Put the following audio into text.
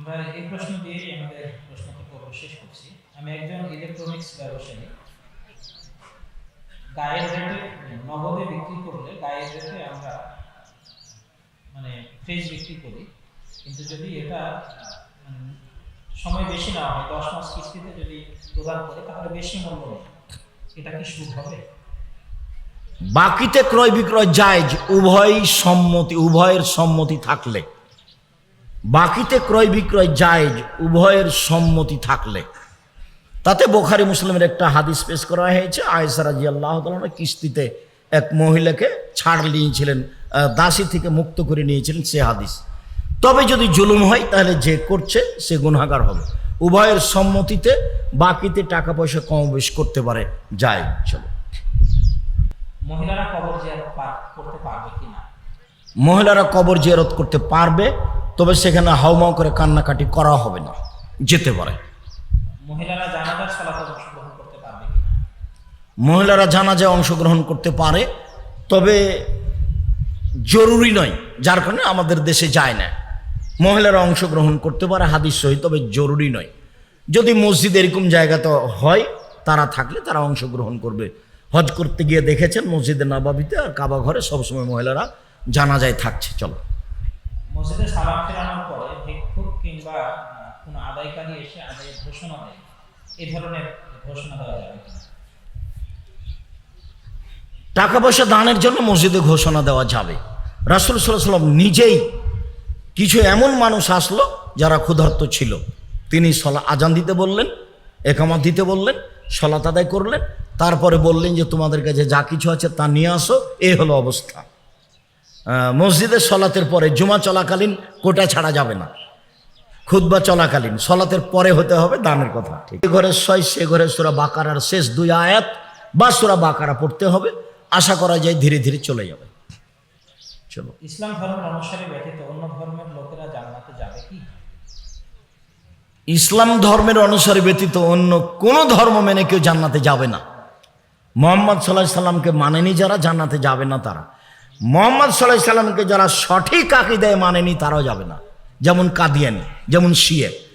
আমরা এই প্রশ্ন দিয়ে আমাদের প্রশ্ন পর্ব শেষ করছি। আমি একজন ইলেকট্রনিক্স ব্যবসায়ী। গায়ের রেটে নগদে বিক্রি করলে গায়ের রেটে আমরা মানে ফ্রিজ বিক্রি করি। কিন্তু যদি এটা সময় বেশি না হয়, দশ মাস কিস্তিতে যদি প্রদান করে, তাহলে বেশি মূল্য নেই। এটা কি সুদ হবে? বাকিতে ক্রয় বিক্রয় জায়জ উভয় সম্মতি, উভয়ের সম্মতি থাকলে। বাকিতে ক্রয় বিক্রয় জায়জ উভয়ের সম্মতি থাকলে। তাতে বোখারি মুসলিমের একটা হাদিস পেশ করা হয়েছে আয়েসা রাজি আল্লাহ কিস্তিতে এক মহিলাকে ছাড় নিয়েছিলেন দাসী থেকে মুক্ত করে নিয়েছিলেন সে হাদিস। তবে যদি জুলুম হয় তাহলে যে করছে সে গুণাগার হবে। উভয়ের সম্মতিতে বাকিতে টাকা পয়সা কম বেশ করতে পারে যায় চলো। মহিলারা কবর জিয়ারত করতে পারবে কিনা? মহিলারা কবর জিয়ারত করতে পারবে তবে সেখানে হাউমাউ করে কান্নাকাটি করা হবে না। যেতে পারে। মহিলারা জানাজার সালাতে অংশগ্রহণ করতে পারবে মহিলারা জানাজায় অংশগ্রহণ করতে পারে তবে জরুরি নয় যার কারণে আমাদের দেশে যায় না। মহিলারা অংশগ্রহণ করতে পারে হাদিস সহি তবে জরুরি নয়। যদি মসজিদ এরকম জায়গা তো হয় তারা থাকলে তারা অংশগ্রহণ করবে। হজ করতে গিয়ে দেখেছেন মসজিদে নাবাবিতে আর কাবা ঘরে সবসময় মহিলারা জানাজায় থাকছে। চলো। মসজিদে সালাম ফেরানোর পরে ভিক্ষুক কিংবা কোনো আদায়কারী এসে আদায়ের ঘোষণা দেয়। এই ধরনের ঘোষণা দেওয়া যাবে টাকা পয়সা দানের জন্য মসজিদে ঘোষণা দেওয়া যাবে। রাসুল সাল্লাম নিজেই কিছু এমন মানুষ আসলো যারা ক্ষুধার্ত ছিল। তিনি সলা আজান দিতে বললেন, একামাত দিতে বললেন সলাত আদায় করলেন, তারপরে বললেন যে, তোমাদের কাছে যা কিছু আছে তা নিয়ে আসো, এ হলো অবস্থা। আহ, মসজিদের সলাতের পরে জুমা চলাকালীন কোটা ছাড়া যাবে না। খুদ্া চলাকালীন সলাতের পরে হতে হবে দানের কথা। ঠিক ঘরে ছয় সে ঘরে সুরা বাকারার শেষ দুই আয়াত বা সুরা বাকারা পড়তে হবে। আশা করা যায় ধীরে ধীরে চলে যাবে। চলো। ইসলাম ধর্মের অনুসারী ব্যতীত অন্য ধর্মের লোকেরা জান্নাতে যাবে কি? ইসলাম ধর্মের অনুসারী ব্যতীত অন্য কোনো ধর্ম মেনে কেউ জান্নাতে যাবে না। মোহাম্মদ সাল্লাহ সাল্লামকে মানেনি যারা জান্নাতে যাবে না তারা। মোহাম্মদ সাল্লাহ সাল্লামকে যারা সঠিক আকিদায় মানেনি তারাও যাবে না। যেমন কাদিয়ানি যেমন শিয়ে।